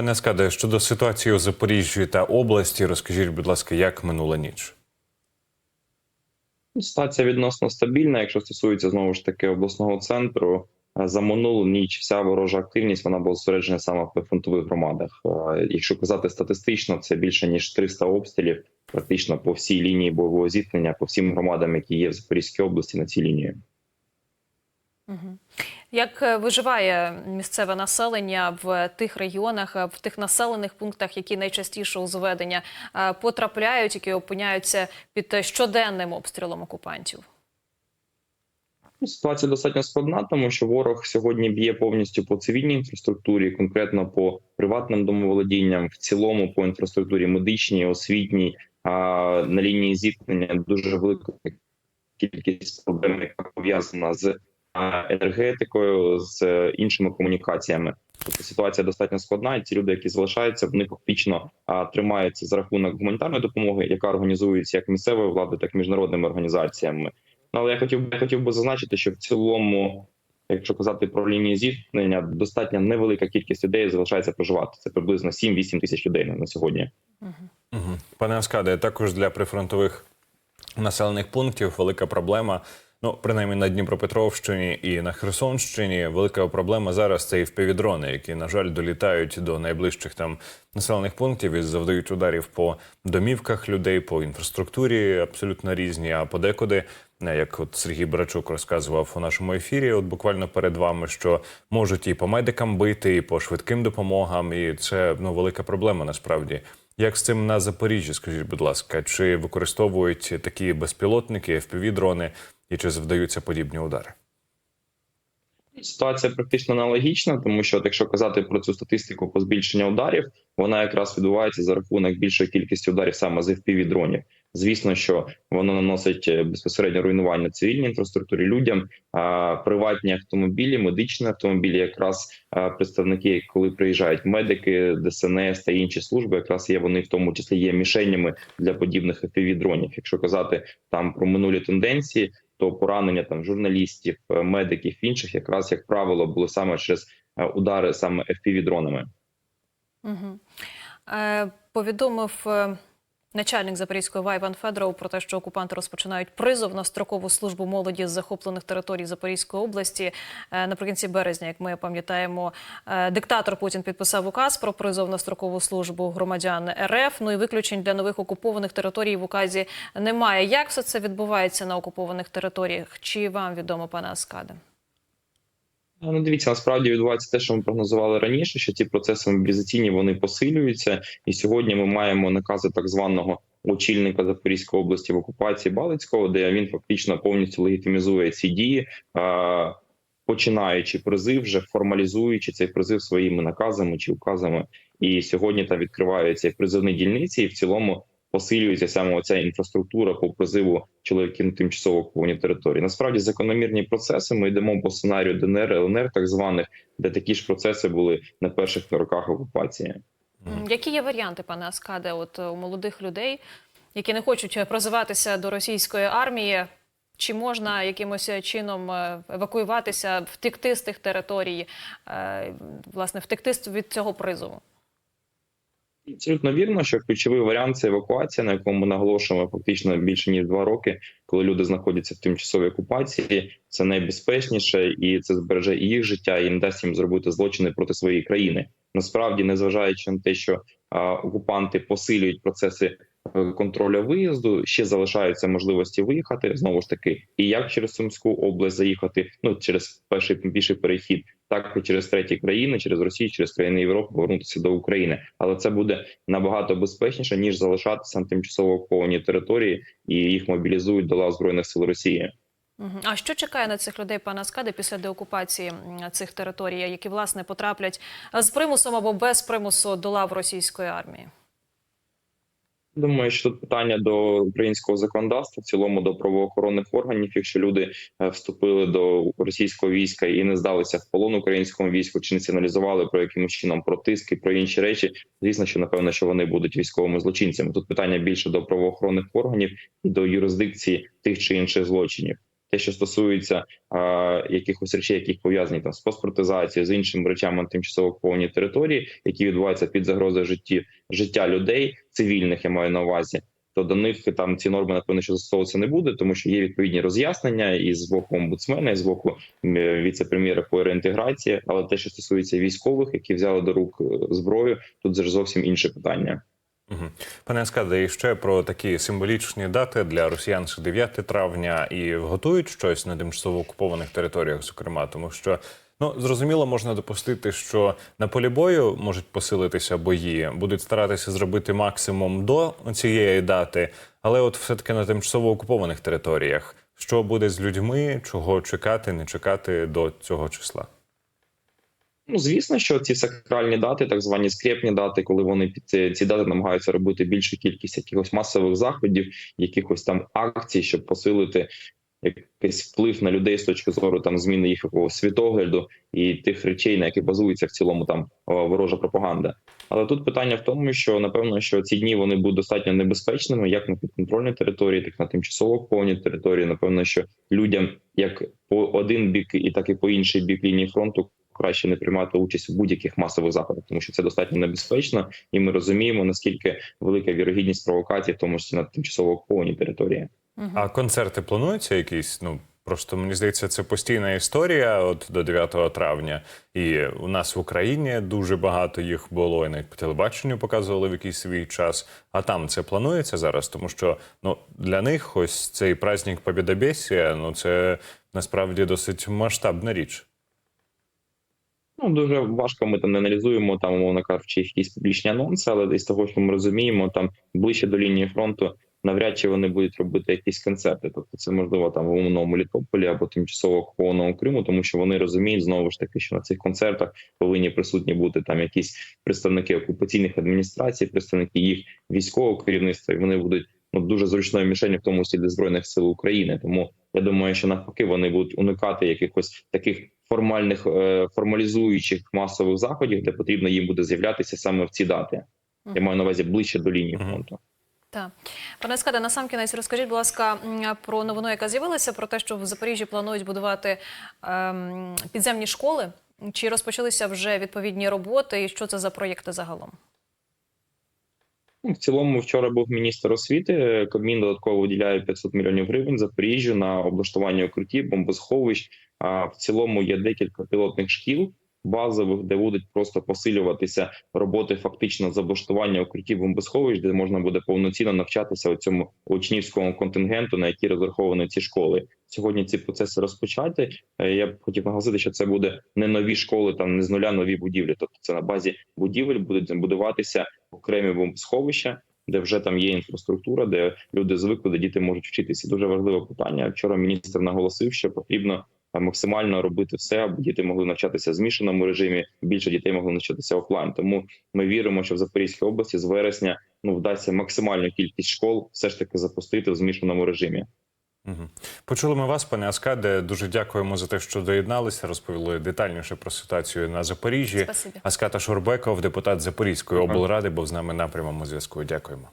Пане Скаде, щодо ситуації у Запоріжжі та області, розкажіть, будь ласка, як минула ніч? Ситуація відносно стабільна. Якщо стосується знову ж таки обласного центру, е, за минулу ніч вся ворожа активність вона була зосереджена саме в прифронтових громадах. Е, Якщо казати статистично, це більше ніж 300 обстрілів, практично по всій лінії бойового зіткнення, по всім громадам, які є в Запорізькій області на цій лінії. Мгм. Як е, виживає місцеве населення в тих регіонах, е, в тих населених пунктах, які найчастіше у зведення е, потрапляють, які опиняються під щоденним обстрілом окупантів? Ситуація достатньо складна, тому що ворог сьогодні б'є повністю по цивільній інфраструктурі, конкретно по приватним домоволодінням, в цілому по інфраструктурі медичній, освітній. А на лінії зіткнення дуже велика кількість проблем, яка пов'язана з енергетикою, з іншими комунікаціями. Тобто ситуація достатньо складна, і ці люди, які залишаються, вони фактично тримаються за рахунок гуманітарної допомоги, яка організується як місцевою владою, так і міжнародними організаціями. Ну, але я хотів би хотів би зазначити, що в цілому, якщо казати про лінії зіткнення, достатньо невелика кількість людей залишається проживати. Це приблизно 7-8 тисяч людей на сьогодні. Угу. Пане Аскаде, також для прифронтових населених пунктів велика проблема. Ну, принаймні на Дніпропетровщині і на Херсонщині велика проблема зараз це і впівдрони, які, на жаль, долітають до найближчих там населених пунктів і завдають ударів по домівках людей, по інфраструктурі абсолютно різні. А подекуди, е, як от Сергій Брачук розказував у нашому ефірі, от буквально перед вами, що можуть і по медикам бити, і по швидким допомогам, і це ну велика проблема насправді. Як з цим на Запоріжжі, скажіть, будь ласка, чи використовують такі безпілотники, FPV-дрони, і чи завдаються подібні удари? Ситуація практично аналогічна, тому що, якщо казати про цю статистику по збільшенню ударів, вона якраз відбувається за рахунок більшої кількості ударів саме з fpv дронів. Звісно, що воно наносить е, безпосередньо руйнування цивільній інфраструктурі людям. А приватні автомобілі, медичні автомобілі, якраз представники, коли приїжджають медики, ДСНС та інші служби, якраз є вони в тому числі є мішенями для подібних fpv дронів. Якщо казати там про минулі тенденції, то поранення там журналістів, е, медиків інших, якраз як правило, були саме через е, удари саме fpv дронами. Угу. Е, повідомив е, начальник Запорізької ВА Іван Федоров про те, що окупанти розпочинають призов на строкову службу молоді з захоплених територій Запорізької області. Е, наприкінці березня, як ми пам'ятаємо, е, диктатор Путін підписав указ про призов на строкову службу громадян РФ. Ну і виключень для нових окупованих територій в указі немає. Як все це відбувається на окупованих територіях? Чи вам відомо, пане Аскаде? Ну, дивіться, насправді відбувається те, що ми прогнозували раніше, що ці процеси мобілізаційні вони посилюються, і сьогодні ми маємо накази так званого очільника Запорізької області в окупації Балицького, де він фактично повністю легітимізує ці дії, починаючи призив, вже формалізуючи цей призив своїми наказами чи указами. І сьогодні там відкриваються призивні дільниці, і в цілому посилюється саме оця інфраструктура по призиву чоловіків на тимчасово окуповані території. Насправді закономірні процеси. Ми йдемо по сценарію ДНР, ЛНР, так званих, де такі ж процеси були на перших роках окупації. Які є варіанти, пане Аскаде, от е, у молодих людей, які не хочуть е, прозиватися до російської армії? Чи можна якимось е, чином евакуюватися, втекти з тих територій, власне, втекти від цього призову? Абсолютно вірно, що ключовий варіант це евакуація, на якому наголошуємо фактично більше ніж два роки, коли люди знаходяться в тимчасовій окупації. Це найбезпечніше і це збереже і їх життя, і не дасть їм зробити злочини проти своєї країни. Насправді, незважаючи на те, що а, окупанти посилюють процеси е, контролю виїзду, ще залишаються можливості виїхати знову ж таки, і як через Сумську область заїхати, ну через перший піший перехід, так і через треті країни, через Росію, через країни Європи повернутися до України. Але це буде набагато безпечніше ніж залишатися на тимчасово окупованій території, і їх мобілізують до лав збройних сил Росії. А що чекає на цих людей, пане Аскаде, після деокупації цих територій, які власне потраплять з примусом або без примусу до лав російської армії? Думаю, що тут питання до українського законодавства, в цілому до правоохоронних органів. Якщо люди е, вступили до російського війська і не здалися в полон українському війську, чи не сигналізували про якимось чином про тиск про інші речі, звісно, що напевно, що вони будуть військовими злочинцями. Тут питання більше до правоохоронних органів і до юрисдикції тих чи інших злочинів. Те, що стосується е, якихось речей, які пов'язані там з паспортизацією, з іншими речами тимчасово окупованій території, які відбуваються під загрозою житті життя людей, цивільних я маю на увазі. То до них там ці норми напевно що застосовуватися не буде, тому що є відповідні роз'яснення і з боку омбудсмена, і з боку віце-прем'єра по реінтеграції. Але те, що стосується військових, які взяли до рук е, зброю, тут же зовсім інше питання. Пане Аскаде, і ще про такі символічні дати для росіян це 9 травня і готують щось на тимчасово окупованих територіях, зокрема, тому що ну зрозуміло, можна допустити, що на полі бою можуть посилитися бої, будуть старатися зробити максимум до цієї дати, але от все таки на тимчасово окупованих територіях. Що буде з людьми, чого чекати, не чекати до цього числа? Ну, звісно, що ці сакральні дати, так звані скрепні дати, коли вони під ці, ці дати намагаються робити більшу кількість якихось масових заходів, якихось там акцій, щоб посилити якийсь вплив на людей з точки зору там зміни їх якогось світогляду і тих речей, на яких базується в цілому там ворожа пропаганда. Але тут питання в тому, що напевно, що ці дні вони будуть достатньо небезпечними, як на підконтрольній території, так і на тимчасово окупованій території. Напевно, що людям як по один бік, і так і по інший бік лінії фронту краще не приймати участь у будь-яких масових заходах, тому що це достатньо небезпечно, і ми розуміємо наскільки велика вірогідність провокацій, в тому числі на тимчасово окупованій території. А концерти плануються якісь? Ну просто мені здається, це постійна історія. От до 9 травня, і у нас в Україні дуже багато їх було, і навіть по телебаченню показували в якийсь свій час. А там це планується зараз, тому що ну для них ось цей праздник Побєдобєсія, ну це насправді досить масштабна річ. Ну дуже важко. Ми там не аналізуємо там, умовно кажучи, якісь публічні анонси, але десь того, що ми розуміємо, там ближче до лінії фронту. Навряд чи вони будуть робити якісь концерти, тобто це можливо там в умовному Мелітополі або тимчасово окупованому Криму, тому що вони розуміють знову ж таки, що на цих концертах повинні присутні бути там якісь представники окупаційних адміністрацій, представники їх військового керівництва, і вони будуть ну дуже зручною мішенью, в тому числі для збройних сил України. Тому я думаю, що навпаки вони будуть уникати якихось таких формальних е, формалізуючих масових заходів, де потрібно їм буде з'являтися саме в ці дати. Я маю на увазі ближче до лінії фронту. Так. Пане Скаде, на сам кінець розкажіть, будь ласка, про новину, яка з'явилася, про те, що в Запоріжжі планують будувати ем, підземні школи. Чи розпочалися вже відповідні роботи, і що це за проєкти загалом? Ну, В цілому, вчора був міністр освіти. Кабмін додатково виділяє 500 мільйонів гривень Запоріжжю на облаштування укриттів, бомбосховищ. А в цілому є декілька пілотних шкіл базових, де будуть просто посилюватися роботи фактично з облаштування укриттів бомбосховищ, де можна буде повноцінно навчатися у цьому учнівському контингенту, на який розраховані ці школи. Сьогодні ці процеси розпочаті. Е, Я б хотів наголосити, що це буде не нові школи, там не з нуля нові будівлі. Тобто це на базі будівель будуть будуватися окремі бомбосховища, де вже там є інфраструктура, де люди звикли, де діти можуть вчитися. Дуже важливе питання. Вчора міністр наголосив, що потрібно максимально робити все, аби діти могли навчатися в змішаному режимі. Більше дітей могли навчатися офлайн. Тому ми віримо, що в Запорізькій області з вересня ну вдасться максимальну кількість школ все ж таки запустити в змішаному режимі. Угу. Почули ми вас, пане Аскаде. Дуже дякуємо за те, що доєдналися. Розповіли детальніше про ситуацію на Запоріжжі. Спасибі. Аската Шурбеков, депутат Запорізької облради, був з нами на прямому зв'язку. Дякуємо.